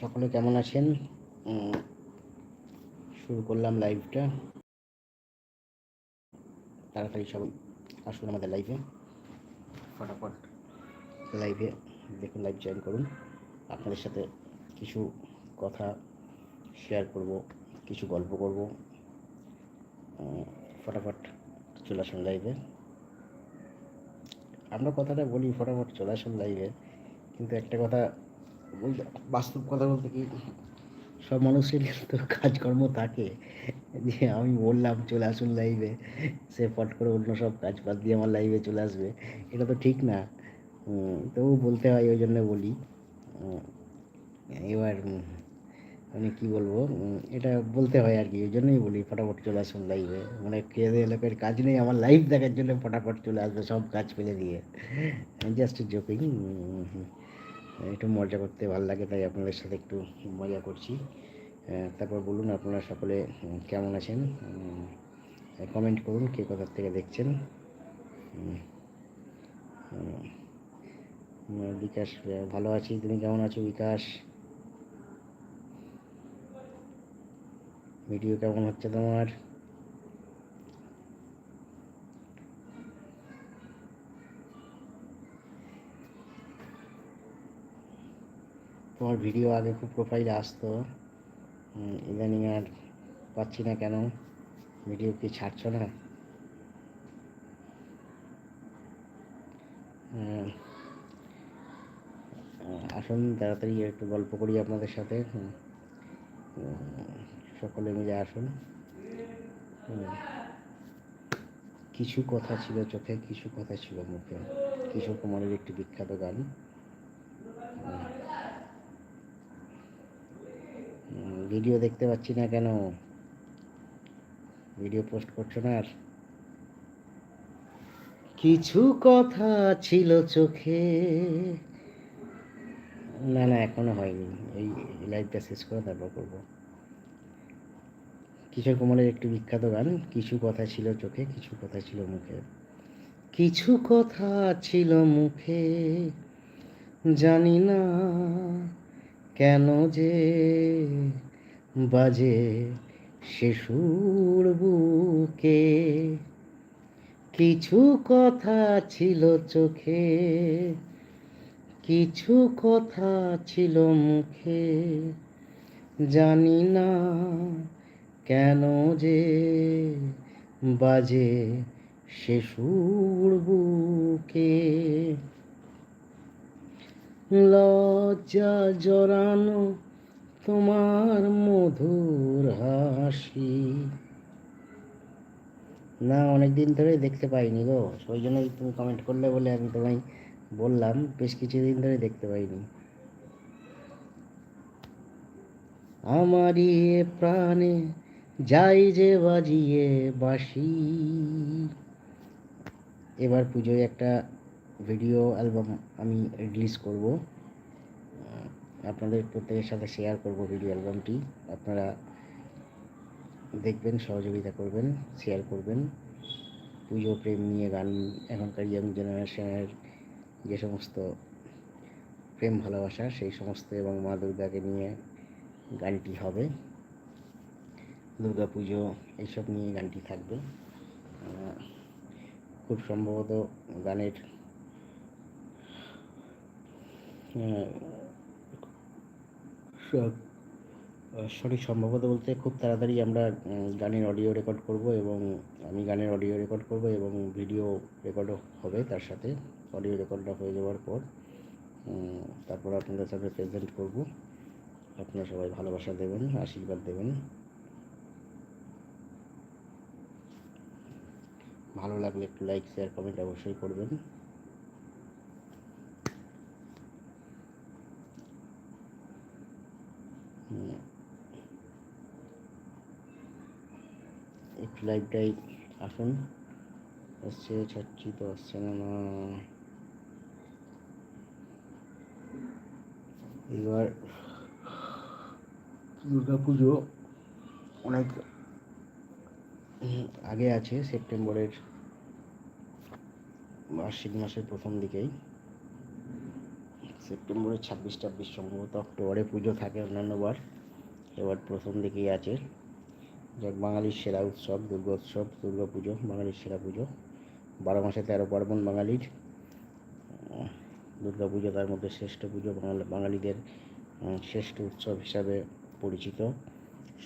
সকলে কেমন আছেন? শুরু করলাম লাইভটা তাড়াতাড়ি সবাই আসুন আমাদের লাইভে ফটাফট। লাইভে দেখুন লাইভ জয়েন করুন। আপনাদের সাথে কিছু কথা শেয়ার করব কিছু গল্প করব। ফটাফট চলে আসুন লাইভে আমরা কথাটা বলি ফটাফট চলে আসুন লাইভে কিন্তু একটা কথা বলতে, বাস্তব কথা বলতে কি? সব মানুষের তো কাজকর্ম থাকে, যে আমি বললাম চলে আসুন লাইভে সে ফট করে অন্য সব কাজ বাদ দিয়ে আমার লাইভে চলে আসবে। এটা তো ঠিক না। তবু বলতে হয়, ওই জন্য বলি। এবার মানে কি বলব? এটা বলতে হয় আর কি, ওই জন্যই বলি, ফটাফট চলে আসুন লাইভে মানে খেয়ে লোকের কাজ নেই, আমার লাইভ দেখার জন্য ফটাফট চলে আসবে সব কাজ ফেলে দিয়ে। জাস্ট জোকিং একটু মজা করতে ভালো লাগে, তাই আপনাদের সাথে একটু মজা করছি। তারপর বলুন আপনারা সকলে কেমন আছেন? কমেন্ট করুন কে কোথার থেকে দেখছেন। বিকাশ, ভালো আছি, তুমি কেমন আছো বিকাশ? ভিডিও কেমন হচ্ছে তোমার? তোমার ভিডিও আগে খুব প্রোফাইলে আসতো। ইদানিং আর পাচ্ছি না কেন? ভিডিও কি ছাড়ছো না? আসুন তাড়াতাড়ি একটু গল্প করি আপনাদের সাথে। সকলে মিলে আসুন। কিছু কথা ছিল চোখে, কিছু কথা ছিল মুখে। কিশোর কুমারের একটি বিখ্যাত গান। ভিডিও দেখতে পাচ্ছি না কেন? ভিডিও পোস্ট করছ না আর? কিছু কথা ছিল চোখে। না না, এখনও হয়নি। এই লাইভটা শেষ করে তারপর করব। কিশোর কুমারের একটি বিখ্যাত গান, কিছু কথা ছিল চোখে, কিছু কথা ছিল মুখে। কিছু কথা ছিল মুখে, জানি না কেন যে বাজে সুর বুকে। কিছু কথা ছিল চোখে, কিছু কথা ছিল মুখে। জানি না কেন যে বাজে সুর বুকে। লজ্জা জড়ানো তোমার মধুর হাসি। না অনেক দিন ধরে দেখতে পাইনি গো। ওই জন্যই তুমি কমেন্ট করলে বলে আমি তোমায় বললাম, বেশ কিছুদিন ধরে দেখতে পাইনি। আমারই প্রাণে যাই যে বাজিয়ে বাসি এবার পুজোয় একটা ভিডিও অ্যালবাম আমি রিলিজ করব। আপনাদের প্রত্যেকের সাথে শেয়ার করব ভিডিও অ্যালবামটি আপনারা দেখবেন, সহযোগিতা করবেন শেয়ার করবেন। পুজো, প্রেম নিয়ে গান, এখনকার ইয়ং জেনারেশনের যে সমস্ত প্রেম ভালোবাসা, সেই সমস্ত এবং মা দুর্গাকে নিয়ে গানটি হবে। দুর্গা পুজো এইসব নিয়ে গানটি থাকবে। খুব সম্ভবত গানের সঠিক সম্ভবত বলতে খুব তাড়াতাড়ি আমরা গানের অডিও রেকর্ড করব এবং আমি গানের অডিও রেকর্ড করব এবং ভিডিও রেকর্ডও হবে তার সাথে। অডিও রেকর্ডটা হয়ে যাওয়ার পর তারপর আপনাদের সাথে প্রেজেন্ট করব। আপনারা সবাই ভালোবাসা দেবেন, আশীর্বাদ দেবেন। ভালো লাগলে একটু লাইক শেয়ার কমেন্ট অবশ্যই করবেন হুম। একটু লাইভটাই আসুন। আসছে, ছাড়ছি তো, আসছে না এবার দুর্গা পুজো অনেক আগে আছে সেপ্টেম্বরের আশ্বিন মাসের প্রথম দিকেই। সেপ্টেম্বরের ছাব্বিশ ছাব্বিশ সম্ভবত অক্টোবরে পুজো থাকে অন্যান্য বার এবার প্রথম দিকেই আছে। যাক, বাঙালির সেরা উৎসব দুর্গা উৎসব দুর্গা পুজো বাঙালির সেরা পুজো। বারো মাসে তেরো পার্বণ বাঙালির। দুর্গা পুজো তার মধ্যে শ্রেষ্ঠ পুজো, বাঙালি, বাঙালিদের শ্রেষ্ঠ উৎসব হিসাবে পরিচিত।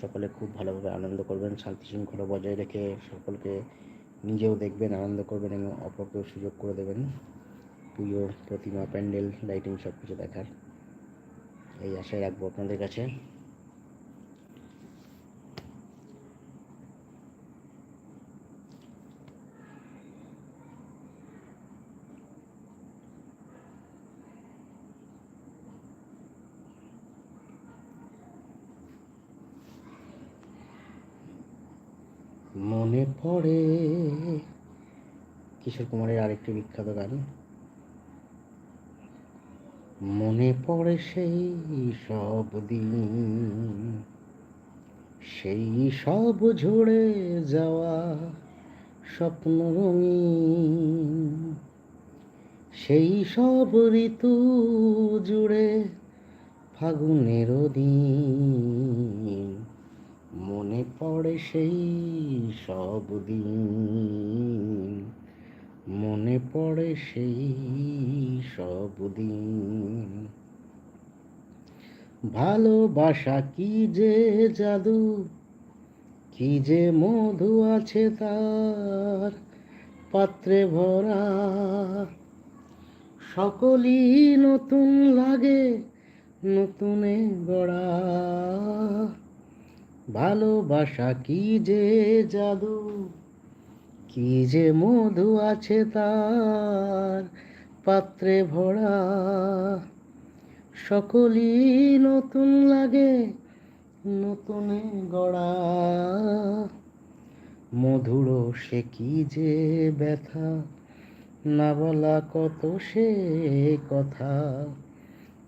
সকলে খুব ভালোভাবে আনন্দ করবেন, শান্তি শৃঙ্খলা বজায় রেখে সকলকে নিজেও দেখবেন, আনন্দ করবেন এবং অপরকেও সুযোগ করে দেবেন। পুজো, প্রতিমা, প্যান্ডেল, লাইটিং সব কিছু দেখার। এই আশায় রাখব আপনাদের কাছে। মনে পড়ে। কিশোর কুমারের আরেকটি বিখ্যাত গান। মনে পড়ে সেই সব দিন, সেই সব ঝরে যাওয়া স্বপ্ন রঙিন, সেই সব ঋতু জুড়ে ফাগুনের দিন। পড়ে সেই সব দিন। মনে পড়ে সেই সব দিন। ভালোবাসা কি যে জাদু, কি যে মধু আছে তার পাত্রে ভরা। সকলই নতুন লাগে নতুনে গড়া। ভালোবাসা কি যে জাদু? কি যে মধু আছে তার পাত্রে ভরা? সকলই নতুন লাগে, নতুনে গড়া। মধুর সে কি যে ব্যথা? না বলা কত সে কথা?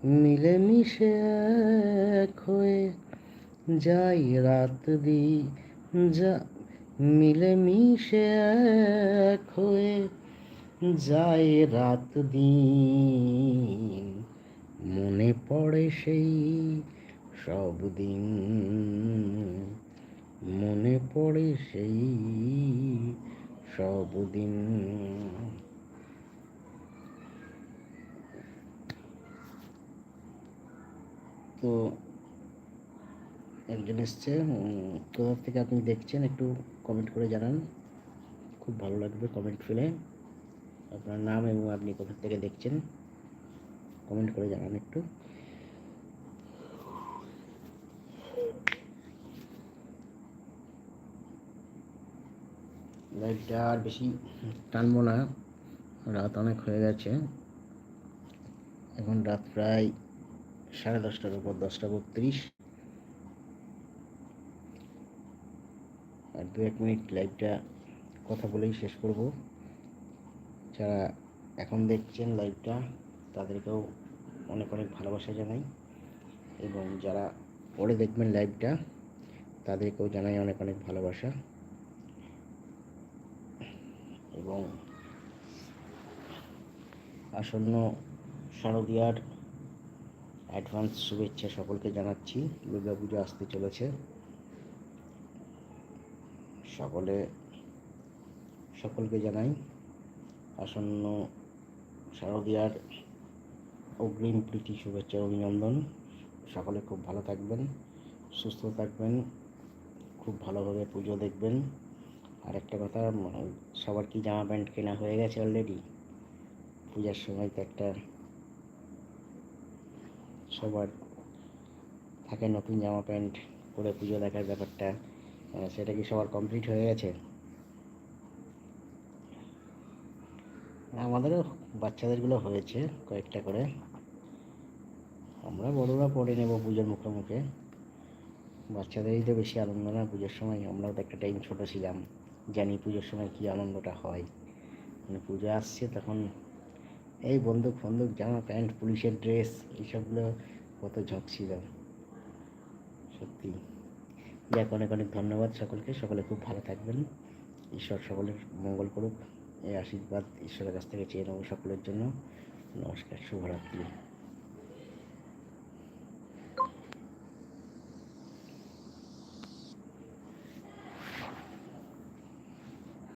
মিলেমিশে এক হয়ে যাই রাত দি যা মিলেমিশে এক হয়ে যায় রাত দিন। মনে পড়ে সেই সব দিন। মনে পড়ে সেই সব দিন। তো একজন এসছে কোথা থেকে আপনি দেখছেন, একটু কমেন্ট করে জানান। খুব ভালো লাগবে কমেন্ট ফেলে আপনার নাম এবং আপনি কোথা থেকে দেখছেন কমেন্ট করে জানান একটু। লাইটটা আর বেশি টানবো না, রাত অনেক হয়ে গেছে। এখন রাত প্রায় সাড়ে দশটার উপর, দশটা বত্রিশ। আর দু এক মিনিট লাইভটা কথা বলেই শেষ করব। যারা এখন দেখছেন লাইভটা তাদেরকেও অনেক অনেক ভালোবাসা জানাই এবং যারা পরে দেখবেন লাইভটা তাদেরকেও জানাই অনেক অনেক ভালোবাসা। এবং আসন্ন শারদীয়ার অ্যাডভান্স শুভেচ্ছা সকলকে জানাচ্ছি। দুর্গা পুজো আসতে চলেছে। সকলে, সকলকে জানাই আসন্ন শারদীয়ার অগ্রিম প্রীতি শুভেচ্ছা অভিনন্দন। সকলে খুব ভালো থাকবেন, সুস্থ থাকবেন, খুব ভালোভাবে পুজো দেখবেন। আর একটা কথা সবার কি জামা প্যান্ট কেনা হয়ে গেছে অলরেডি পূজার সময় তো একটা সবার থাকে নতুন জামা প্যান্ট পরে পুজো দেখার ব্যাপারটা। সেটা কি সবার কমপ্লিট হয়ে গেছে? আমাদেরও বাচ্চাদেরগুলো হয়েছে কয়েকটা করে। আমরা বড়রা পরে নেব পুজোর মুখে মুখে বাচ্চাদেরই তো বেশি আনন্দ না পুজোর সময়। আমরাও তো একটা টাইম ছোটো ছিলাম। জানি পুজোর সময় কী আনন্দটা হয়। মানে পুজো আসছে তখন এই বন্দুক ফন্দুক, জামা প্যান্ট, পুলিশের ড্রেস এইসবগুলো কত ঝক ছিল। সত্যি। যাক, অনেক অনেক ধন্যবাদ সকলকে। সকলে খুব ভালো থাকবেন। ঈশ্বর সকলের মঙ্গল করুক। এই আশীর্বাদ ঈশ্বরের কাছ থেকে চেয়ে নেব সকলের জন্য। নমস্কার, শুভরাত্রি।